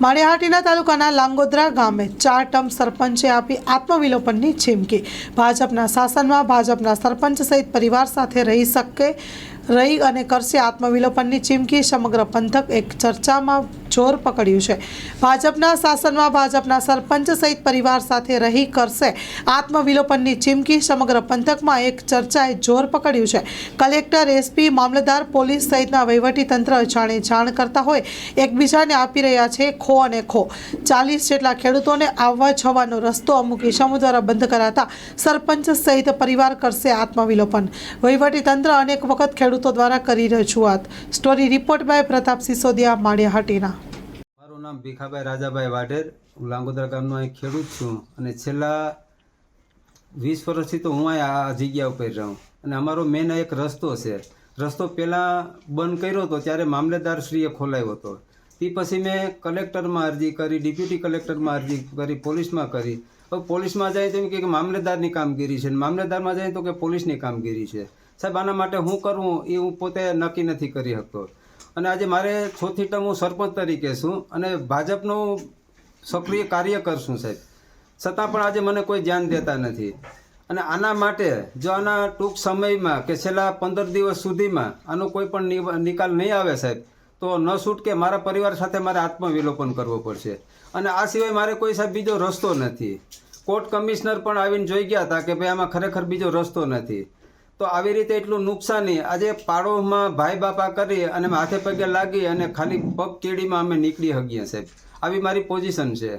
માળિયાહાટીના તાલુકાના લાંગોદરા ગામે ચાર ટર્મ સરપંચે આપી આત્મવિલોપનની ચીમકી ભાજપના શાસનમાં ભાજપના સરપંચ સહિત પરિવાર સાથે રહી શકે, રહી અને કરશે આત્મવિલોપનની ચીમકી સમગ્ર પંથક એક ચર્ચામાં જોર પકડ્યું છે. ભાજપના શાસનમાં ભાજપના સરપંચ સહિત પરિવાર સાથે રહી કરશે. આત્મવિલોપનની ચીમકી સમગ્ર પંથકમાં એક ચર્ચાએ જોર પકડ્યું છે. કલેક્ટર, એસપી, મામલતદાર, પોલીસ સહિતના તંત્ર જાણે જાણ કરતા હોય, એકબીજાને આપી રહ્યા છે ખો અને ખો. ચાલીસ જેટલા ખેડૂતોને આવવા જવાનો રસ્તો અમુક ઇસમો દ્વારા બંધ કરાતા સરપંચ સહિત પરિવાર કરશે આત્મવિલોપન. તંત્ર અનેક વખત ખેડૂતો દ્વારા કરી રજૂઆત. Story report by Pratap Sisodiya Maliyahatina. નામ ભીખાભાઈ રાજાભાઈ વાઢેર. હું લાંગોદરા ગામનો અહીં ખેડૂત છું અને છેલ્લા વીસ વર્ષથી તો હું આ જગ્યા ઉપર રહું. અને અમારો મેન એક રસ્તો છે. રસ્તો પહેલાં બંધ કર્યો હતો ત્યારે મામલેદારશ્રીએ ખોલાવ્યો હતો. તે પછી મેં કલેક્ટરમાં અરજી કરી, ડેપ્યુટી કલેક્ટરમાં અરજી કરી, પોલીસમાં કરી. હવે પોલીસમાં જાય તો એમ કે મામલેદારની કામગીરી છે. મામલેદારમાં જાય તો કે પોલીસની કામગીરી છે. સાહેબ, આના માટે હું કરવું એ હું પોતે નક્કી નથી કરી શકતો. અને આજે મારે ચોથી ટર્મ હું સરપંચ તરીકે છું અને ભાજપનું સક્રિય કાર્યકર છું સાહેબ. છતાં પણ આજે મને કોઈ ધ્યાન દેતા નથી. અને આના માટે જો આના ટૂંક સમયમાં કે છેલ્લા પંદર દિવસ સુધીમાં આનો કોઈ પણ નિકાલ નહીં આવે સાહેબ, તો ન છૂટકે મારા પરિવાર સાથે મારે આત્મવિલોપન કરવો પડશે. અને આ સિવાય મારે કોઈ સાહેબ બીજો રસ્તો નથી. કોર્ટ કમિશનર પણ આવીને જોઈ ગયા હતા કે ભાઈ આમાં ખરેખર બીજો રસ્તો નથી. તો આવી રીતે એટલું નુકસાની આજે પાડોમાં ભાઈ બાપા કરી અને હાથે પગે લાગી અને ખાલી પગ કેડીમાં અમે નીકળી શકીએ સાહેબ. આવી મારી પોઝિશન છે.